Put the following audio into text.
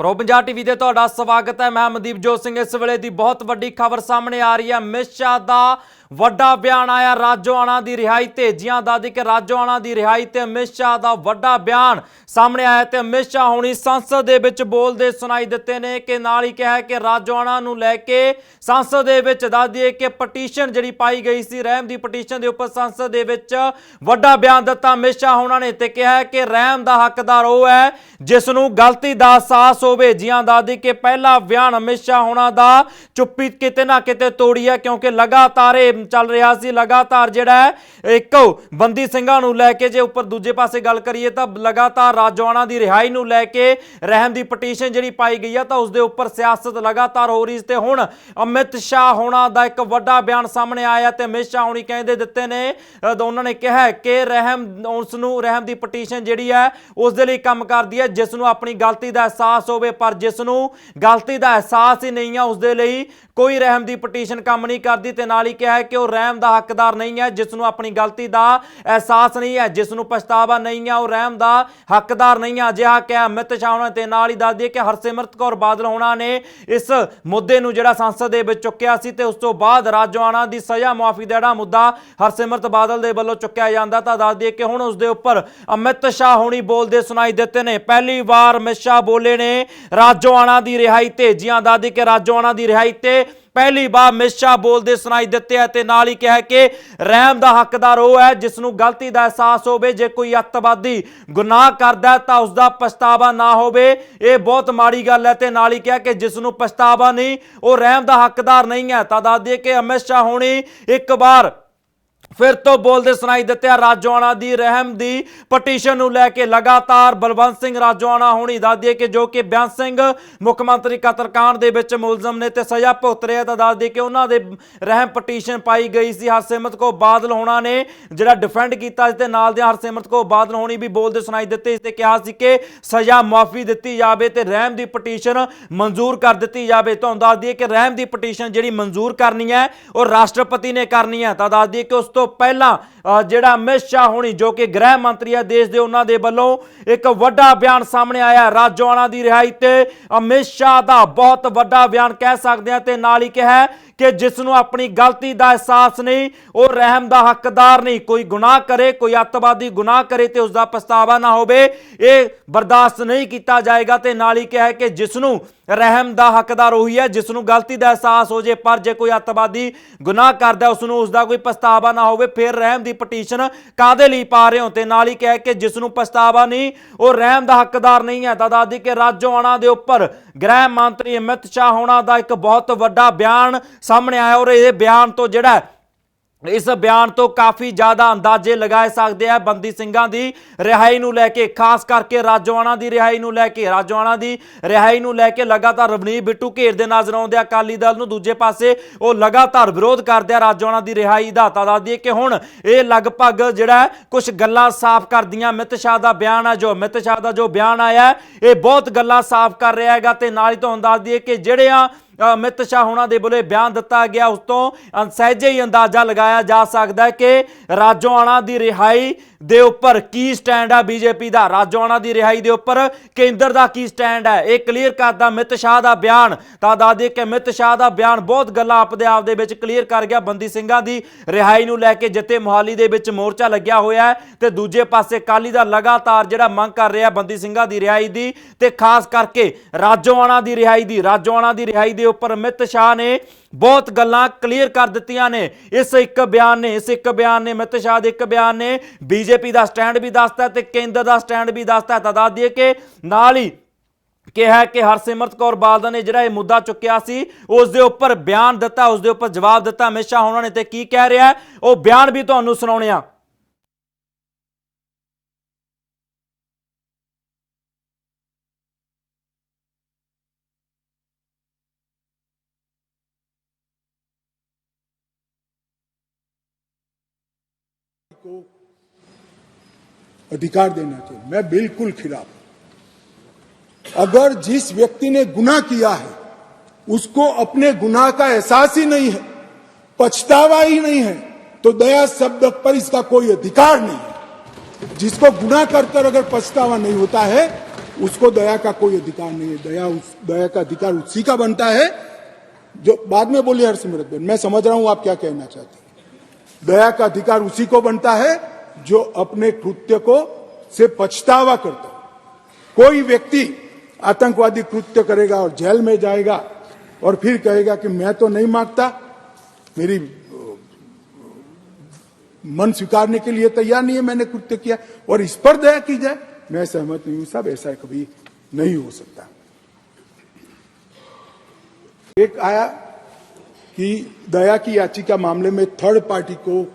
Pro Punjab TV ਤੇ ਤੁਹਾਡਾ ਸਵਾਗਤ ਹੈ। ਮੈਂ ਮਨਦੀਪ ਜੋਤ ਸਿੰਘ। ਇਸ ਵੇਲੇ ਦੀ ਬਹੁਤ ਵੱਡੀ ਖਬਰ ਸਾਹਮਣੇ ਆ ਰਹੀ ਹੈ। ਅਮਿਤ ਦਾ ਵੱਡਾ ਬਿਆਨ ਆਇਆ ਰਾਜੋਆਣਾ ਦੀ ਰਿਹਾਈ ਤੇ। ਜੀਆਂ ਦਾਦੀ ਕਿ ਰਾਜੋਆਣਾ ਦੀ ਰਿਹਾਈ ਤੇ ਅਮਿਤ ਸ਼ਾਹ ਦਾ ਵੱਡਾ ਬਿਆਨ ਸਾਹਮਣੇ ਆਇਆ ਤੇ ਅਮਿਤ ਸ਼ਾਹ ਹੁਣੀ ਸੰਸਦ ਦੇ ਵਿੱਚ ਬੋਲਦੇ ਸੁਣਾਈ ਦਿੱਤੇ ਨੇ ਕਿ ਨਾਲ ਹੀ ਕਿਹਾ ਕਿ ਰਾਜੋਆਣਾ ਨੂੰ ਲੈ ਕੇ ਸੰਸਦ ਦੇ ਵਿੱਚ ਦੱਸ ਦਈਏ ਕਿ ਪਟੀਸ਼ਨ ਜਿਹੜੀ ਪਾਈ ਗਈ ਸੀ, ਰਹਿਮ ਦੀ ਪਟੀਸ਼ਨ ਦੇ ਉੱਪਰ ਸੰਸਦ ਦੇ ਵਿੱਚ ਵੱਡਾ ਬਿਆਨ ਦਿੱਤਾ ਅਮਿਤ ਸ਼ਾਹ ਉਹਨਾਂ ਨੇ ਤੇ ਕਿਹਾ ਕਿ ਰਹਿਮ ਦਾ ਹੱਕਦਾਰ ਉਹ ਹੈ ਜਿਸ ਨੂੰ ਗਲਤੀ ਦਾ ਅਹਿਸਾਸ ਹੋਵੇ। ਜੀਆਂ ਦਾਦੀ ਕਿ ਪਹਿਲਾ ਬਿਆਨ ਅਮਿਤ ਸ਼ਾਹ ਹੋਣਾ ਦਾ ਚੁੱਪੀ ਕਿਤੇ ਨਾ ਕਿਤੇ ਤੋੜੀ ਹੈ ਕਿਉਂਕਿ ਲਗਾਤਾਰ ਇਹ ਚੱਲ ਰਿਹਾ ਸੀ, ਲਗਾਤਾਰ ਜਿਹੜਾ ਹੈ, ਇੱਕ ਬੰਦੀ ਸਿੰਘਾਂ ਨੂੰ ਲੈ ਕੇ ਜੇ ਉੱਪਰ ਦੂਜੇ ਪਾਸੇ ਗੱਲ ਕਰੀਏ ਤਾਂ ਲਗਾਤਾਰ ਰਾਜਵਾਨਾ ਦੀ ਰਿਹਾਈ ਨੂੰ ਲੈ ਕੇ ਰਹਿਮ ਦੀ ਪਟੀਸ਼ਨ ਜਿਹੜੀ ਪਾਈ ਗਈ ਹੈ ਤਾਂ ਉਸ ਦੇ ਉੱਪਰ ਸਿਆਸਤ ਲਗਾਤਾਰ ਹੋ ਰਹੀ ਸੀ ਤੇ ਹੁਣ ਅਮਿਤ ਸ਼ਾਹ ਹੋਣਾ ਦਾ ਇੱਕ ਵੱਡਾ ਬਿਆਨ ਸਾਹਮਣੇ ਆਇਆ ਤੇ ਅਮਿਤ ਸ਼ਾਹ ਹੋਣੀ ਕਹਿੰਦੇ ਦਿੱਤੇ ਨੇ ਉਹਨਾਂ ਨੇ ਕਿਹਾ ਕਿ ਰਹਿਮ ਉਸ ਨੂੰ, ਰਹਿਮ ਦੀ ਪਟੀਸ਼ਨ ਜਿਹੜੀ ਹੈ, ਉਸ ਦੇ ਲਈ ਕੰਮ ਕਰਦੀ ਹੈ, ਜਿਸ ਨੂੰ ਆਪਣੀ ਗਲਤੀ ਦਾ ਅਹਿਸਾਸ ਹੋਵੇ, ਪਰ ਜਿਸ ਨੂੰ ਗਲਤੀ ਦਾ ਅਹਿਸਾਸ ਹੀ ਨਹੀਂ ਹੈ ਉਸ ਦੇ ਲਈ ਕੋਈ ਰਹਿਮ ਦੀ ਪਟੀਸ਼ਨ ਕੰਮ ਨਹੀਂ ਕਰਦੀ ਤੇ ਨਾਲ ਹੀ ਕਿਹਾ ਕਿ ਉਹ ਰਹਿਮ ਦਾ ਹੱਕਦਾਰ ਨਹੀਂ ਹੈ, ਜਿਸ ਨੂੰ ਆਪਣੀ ਗਲਤੀ ਦਾ ਅਹਿਸਾਸ ਨਹੀਂ ਹੈ, ਜਿਸ ਨੂੰ ਪਛਤਾਵਾ ਨਹੀਂ ਹੈ, ਉਹ ਰਹਿਮ ਦਾ ਹੱਕਦਾਰ ਨਹੀਂ ਹੈ। ਅਜਿਹਾ ਕਿਹਾ ਅਮਿਤ ਸ਼ਾਹ ਉਹਨਾਂ ਤੇ ਨਾਲ ਹੀ ਦੱਸ ਦਈਏ ਕਿ ਹਰਸਿਮਰਤ ਕੌਰ ਬਾਦਲ ਹੋਣਾ ਨੇ ਇਸ ਮੁੱਦੇ ਨੂੰ ਜਿਹੜਾ ਸੰਸਦ ਦੇ ਵਿੱਚ ਚੁੱਕਿਆ ਸੀ ਤੇ ਉਸ ਤੋਂ ਬਾਅਦ ਰਾਜਵਾਨਾ ਦੀ ਸਜ਼ਾ ਮੁਆਫੀ ਦਾ ਜਿਹੜਾ ਮੁੱਦਾ ਹਰਸਿਮਰਤ ਬਾਦਲ ਦੇ ਵੱਲੋਂ ਚੁੱਕਿਆ ਜਾਂਦਾ ਤਾਂ ਦੱਸ ਦਈਏ ਕਿ ਹੁਣ ਉਸ ਦੇ ਉੱਪਰ ਅਮਿਤ ਸ਼ਾਹ ਹੋਣੀ ਬੋਲਦੇ ਸੁਣਾਈ ਦਿੱਤੇ ਨੇ। ਪਹਿਲੀ ਵਾਰ ਅਮਿਤ ਸ਼ਾਹ ਬੋਲੇ ਨੇ ਰਾਜਵਾਨਾ ਦੀ ਰਿਹਾਈ ਤੇ। ਜੀਆਂ ਦਾਦੀ ਕੇ ਰਾਜਵਾਨਾ ਦੀ ਰਿਹਾਈ ਤੇ ਪਹਿਲੀ ਵਾਰ ਅਮਿਤ ਸ਼ਾਹ ਬੋਲਦੇ ਸੁਣਾਈ ਦਿੱਤੇ ਹੈ ਤੇ ਨਾਲ ਹੀ ਕਿਹਾ ਕਿ ਰਹਿਮ ਦਾ ਹੱਕਦਾਰ ਉਹ ਹੈ ਜਿਸ ਨੂੰ ਗਲਤੀ ਦਾ ਅਹਿਸਾਸ ਹੋਵੇ, ਜੇ ਕੋਈ ਅੱਤਵਾਦੀ ਗੁਨਾਹ ਕਰਦਾ ਤਾਂ ਉਸ ਦਾ ਪਛਤਾਵਾ ਨਾ ਹੋਵੇ। ਇਹ ਬਹੁਤ ਮਾੜੀ ਗੱਲ ਹੈ ਤੇ ਨਾਲ ਹੀ ਕਿਹਾ ਕਿ ਜਿਸ ਨੂੰ ਪਛਤਾਵਾ ਨਹੀਂ, ਉਹ ਰਹਿਮ ਦਾ ਹੱਕਦਾਰ ਨਹੀਂ ਹੈ। ਤਾਂ ਦੱਸ ਦਈਏ ਕਿ ਅਮਿਤ ਸ਼ਾਹ ਹੋਣੀ ਇੱਕ ਵਾਰ ਫਿਰ ਤੋਂ ਬੋਲਦੇ ਸੁਣਾਈ ਦਿੱਤੇ ਆ ਰਾਜੋਆਣਾ ਦੀ ਰਹਿਮ ਦੀ ਪਟੀਸ਼ਨ ਨੂੰ ਲੈ ਕੇ ਲਗਾਤਾਰ ਬਲਵੰਤ ਸਿੰਘ ਰਾਜੋਆਣਾ ਹੋਣੀ ਦੱਸ ਕਿ ਜੋ ਕਿ ਬਿਆਨ ਸਿੰਘ ਮੁੱਖ ਮੰਤਰੀ ਕਤਲकांड ਦੇ ਵਿੱਚ ਮੁਲਜ਼ਮ ਨੇ ਤੇ ਸਜ਼ਾ ਭੁਗਤ ਰਿਹਾ ਤਾਂ ਦੱਸਦੀ ਕਿ ਉਹਨਾਂ ਦੇ ਰਹਿਮ ਪਟੀਸ਼ਨ ਪਾਈ ਗਈ ਸੀ। ਹਰਸਿਮਰਤ ਕੋ ਬਾਦਲ ਹੋਣਾ ਨੇ ਜਿਹੜਾ ਡਿਫੈਂਡ ਕੀਤਾ ਸੀ ਤੇ ਨਾਲ ਦੇ ਹਰਸਿਮਰਤ ਕੋ ਬਾਦਲ ਹੋਣੀ ਵੀ ਬੋਲਦੇ ਸੁਣਾਈ ਦਿੱਤੇ ਇਸ ਤੇ ਕਿਹਾ ਸੀ ਕਿ ਸਜ਼ਾ ਮੁਆਫੀ ਦਿੱਤੀ ਜਾਵੇ ਤੇ ਰਹਿਮ ਦੀ ਪਟੀਸ਼ਨ ਮਨਜ਼ੂਰ ਕਰ ਦਿੱਤੀ ਜਾਵੇ। ਤੁਹਾਨੂੰ ਦੱਸਦੀ ਦਈਏ ਕਿ ਰਹਿਮ ਦੀ ਪਟੀਸ਼ਨ ਜਿਹੜੀ ਮਨਜ਼ੂਰ ਕਰਨੀ ਹੈ, ਉਹ ਰਾਸ਼ਟਰਪਤੀ ਨੇ ਕਰਨੀ ਹੈ। ਤਾਂ ਦੱਸਦੀ ਦਈਏ ਕਿ ਉਸ ਤੋਂ ਪਹਿਲਾਂ ਅ, ਜਿਹੜਾ ਅਮਿਤ ਸ਼ਾਹ ਹੋਣੀ ਜੋ ਕਿ ਗ੍ਰਹਿ ਮੰਤਰੀ ਹੈ ਦੇਸ਼ ਦੇ ਉਹਨਾਂ ਦੇ ਵੱਲੋਂ ਇੱਕ ਵੱਡਾ ਬਿਆਨ ਸਾਹਮਣੇ ਆਇਆ ਰਾਜੋਆਣਾ ਦੀ ਰਿਹਾਈ ਤੇ ਅਮਿਤ ਸ਼ਾਹ ਦਾ ਬਹੁਤ ਵੱਡਾ ਬਿਆਨ ਕਹਿ ਸਕਦੇ ਹਾਂ ਤੇ ਨਾਲ ਹੀ ਕਿਹਾ ਕਿ ਜਿਸ ਨੂੰ ਆਪਣੀ ਗਲਤੀ ਦਾ ਅਹਿਸਾਸ ਨਹੀਂ, ਉਹ ਰਹਿਮ ਦਾ ਹੱਕਦਾਰ ਨਹੀਂ। ਕੋਈ ਗੁਨਾਹ ਕਰੇ, ਕੋਈ ਅੱਤਵਾਦੀ ਗੁਨਾਹ ਕਰੇ ਤੇ ਉਸ ਦਾ ਪਛਤਾਵਾ ਨਾ ਹੋਵੇ, ਇਹ ਬਰਦਾਸ਼ਤ ਨਹੀਂ ਕੀਤਾ ਜਾਏਗਾ ਤੇ ਨਾਲ ਹੀ ਕਿਹਾ ਕਿ ਜਿਸ ਨੂੰ ਰਹਿਮ ਦਾ ਹੱਕਦਾਰ ਉਹੀ ਹੈ ਜਿਸ ਨੂੰ ਗਲਤੀ ਦਾ ਅਹਿਸਾਸ ਹੋ ਜੇ, ਪਰ ਜੇ ਕੋਈ ਅੱਤਵਾਦੀ ਗੁਨਾਹ ਕਰਦਾ ਉਸ ਨੂੰ ਉਸ ਦਾ ਕੋਈ ਪਛਤਾਵਾ ਨਾ ਹੋਵੇ, ਫਿਰ ਰਹਿਮ ਦੀ ਪਟੀਸ਼ਨ ਕਾਦੇ ਲਈ ਪਾ ਰਹੇ ਹੋ? ਤੇ ਨਾਲ ਹੀ ਕਿਹਾ ਕਿ ਜਿਸ ਨੂੰ ਪਛਤਾਵਾ ਨਹੀਂ, ਉਹ ਰਹਿਮ ਦਾ ਹੱਕਦਾਰ ਨਹੀਂ ਹੈ। ਤਾਂ ਦਾਦੀ ਕੇ ਰਾਜੋਆਣਾ ਦੇ ਉੱਪਰ ਗ੍ਰਹਿ ਮੰਤਰੀ ਅਮਿਤ ਸ਼ਾਹ ਹੋਣਾ ਦਾ ਇੱਕ ਬਹੁਤ ਵੱਡਾ ਬਿਆਨ ਸਾਹਮਣੇ ਆਇਆ ਔਰ ਇਹ ਬਿਆਨ ਤੋਂ ਜਿਹੜਾ ਇਸ ਬਿਆਨ ਤੋਂ ਕਾਫੀ ਜ਼ਿਆਦਾ ਅੰਦਾਜ਼ੇ ਲਗਾਏ ਸਕਦੇ ਆ ਬੰਦੀ ਸਿੰਘਾਂ ਦੀ ਰਿਹਾਈ ਨੂੰ ਲੈ ਕੇ, ਖਾਸ ਕਰਕੇ ਰਾਜਵਾਨਾ ਦੀ ਰਿਹਾਈ ਨੂੰ ਲੈ ਕੇ, ਰਾਜਵਾਨਾ ਦੀ ਰਿਹਾਈ ਨੂੰ ਲੈ ਕੇ ਲਗਾਤਾਰ ਰਵਨੀਤ ਬਿੱਟੂ ਘੇਰਦੇ ਨਜ਼ਰ ਆਉਂਦੇ ਆ, ਅਕਾਲੀ ਦਲ ਨੂੰ ਦੂਜੇ ਪਾਸੇ ਉਹ ਲਗਾਤਾਰ ਵਿਰੋਧ ਕਰਦੇ ਆ ਰਾਜਵਾਨਾ ਦੀ ਰਿਹਾਈ ਦਾ। ਤਾਂ ਦੱਸਦੀ ਕਿ ਹੁਣ ਇਹ ਲਗਭਗ ਜਿਹੜਾ ਕੁਝ ਗੱਲਾਂ ਸਾਫ਼ ਕਰਦੀਆਂ। ਅਮਿਤ ਸ਼ਾਹ ਦਾ ਬਿਆਨ ਹੈ ਜੋ ਅਮਿਤ ਸ਼ਾਹ ਦਾ ਜੋ ਬਿਆਨ ਆਇਆ ਇਹ ਬਹੁਤ ਗੱਲਾਂ ਸਾਫ਼ ਕਰ ਰਿਹਾ ਹੈਗਾ ਤੇ ਨਾਲ ਹੀ ਤੁਹਾਨੂੰ ਦੱਸ ਦਈਏ ਕਿ ਜਿਹੜੇ ਆ ਅਮਿਤ ਸ਼ਾਹ ਹੋਣਾ ਦੇ ਬੋਲੇ ਬਿਆਨ ਦਿੱਤਾ ਗਿਆ। ਉਸ ਤੋਂ ਸਹਿਜੇ ਹੀ ਅੰਦਾਜ਼ਾ ਲਗਾਇਆ ਜਾ ਸਕਦਾ ਹੈ ਕਿ ਰਾਜੋਆਣਾ ਦੀ ਰਿਹਾਈ ਦੇ ਉੱਪਰ ਕੀ ਸਟੈਂਡ ਹੈ ਬੀਜੇਪੀ ਦਾ? ਰਾਜੋਆਣਾ ਦੀ ਰਿਹਾਈ ਦੇ ਉੱਪਰ ਕੇਂਦਰ ਦਾ ਕੀ ਸਟੈਂਡ ਹੈ ਇਹ ਕਲੀਅਰ ਕਰਦਾ ਅਮਿਤ ਸ਼ਾਹ ਦਾ ਬਿਆਨ। ਤਾਂ ਦੱਸ ਕਿ ਅਮਿਤ ਸ਼ਾਹ ਦਾ ਬਿਆਨ ਬਹੁਤ ਗੱਲਾਂ ਆਪਦੇ ਆਪ ਦੇ ਵਿੱਚ ਕਲੀਅਰ ਕਰ ਗਿਆ। ਬੰਦੀ ਸਿੰਘਾਂ ਦੀ ਰਿਹਾਈ ਨੂੰ ਲੈ ਕੇ ਜਿੱਤੇ ਮੋਹਾਲੀ ਦੇ ਵਿੱਚ ਮੋਰਚਾ ਲੱਗਿਆ ਹੋਇਆ ਹੈ ਤੇ ਦੂਜੇ ਪਾਸੇ ਕਾਲੀ ਦਾ ਲਗਾਤਾਰ ਜਿਹੜਾ ਮੰਗ ਕਰ ਰਿਹਾ ਬੰਦੀ ਸਿੰਘਾਂ ਦੀ ਰਿਹਾਈ ਦੀ ਤੇ ਖਾਸ ਕਰਕੇ ਰਾਜੋਆਣਾ ਦੀ ਰਿਹਾਈ ਦੀ ਰਾਜੋਆਣਾ ਦੀ ਰਿਹਾਈ ਦੇ ਉੱਪਰ ਅਮਿਤ ਸ਼ਾਹ ਨੇ ਬਹੁਤ ਗੱਲਾਂ ਕਲੀਅਰ ਕਰ ਦਿੱਤੀਆਂ ਨੇ। ਇਸ ਇੱਕ ਬਿਆਨ ਨੇ, ਇਸ ਇੱਕ ਬਿਆਨ ਨੇ ਅਮਿਤ ਸ਼ਾਹ ਦੇ ਇੱਕ ਬਿਆਨ ਨੇ। ਬੀਜੇਪੀ ਦਾ ਸਟੈਂਡ ਵੀ ਦੱਸਦਾ ਤੇ ਕੇਂਦਰ ਦਾ ਸਟੈਂਡ ਵੀ ਦੱਸਦਾ। ਤਾਂ ਦੱਸ ਦਈਏ ਕਿ ਨਾਲ ਹੀ ਕਿਹਾ ਕਿ ਹਰਸਿਮਰਤ ਕੌਰ ਬਾਦਲ ਨੇ ਜਿਹੜਾ ਇਹ ਮੁੱਦਾ ਚੁੱਕਿਆ ਸੀ, ਉਸ ਦੇ ਉੱਪਰ ਬਿਆਨ ਦਿੱਤਾ, ਉਸ ਦੇ ਉੱਪਰ ਜਵਾਬ ਦਿੱਤਾ। ਅਮਿਤ ਸ਼ਾਹ ਉਹਨਾਂ ਨੇ ਤੇ ਕੀ ਕਹਿ ਰਿਹਾ ਉਹ ਬਿਆਨ ਵੀ ਤੁਹਾਨੂੰ ਸੁਣਾਉਣੇ ਆ को अधिकार देना चाहिए। मैं बिल्कुल खिलाफ। अगर जिस व्यक्ति ने गुनाह किया है, उसको अपने गुनाह का एहसास ही नहीं है, पछतावा ही नहीं है तो दया शब्द पर इसका कोई अधिकार नहीं है। जिसको गुनाह कर कर अगर पछतावा नहीं होता है, उसको दया का कोई अधिकार नहीं है। दया उस, दया का अधिकार उसी का बनता है। जो, बाद में बोली हरसिमरत बेन मैं समझ रहा हूँ आप क्या कहना चाहते हैं। दया का अधिकार उसी को बनता है जो अपने कृत्य को से पछतावा करता कोई व्यक्ति आतंकवादी कृत्य करेगा और जेल में जाएगा और फिर कहेगा कि मैं तो नहीं माँगता, मेरी मन स्वीकारने के लिए तैयार नहीं है, मैंने कृत्य किया और इस पर दया की जाए, मैं सहमत नहीं हूँ, साहब, ऐसा कभी नहीं हो सकता। एक आया कि दया की याचिका मामले में थर्ड पार्टी को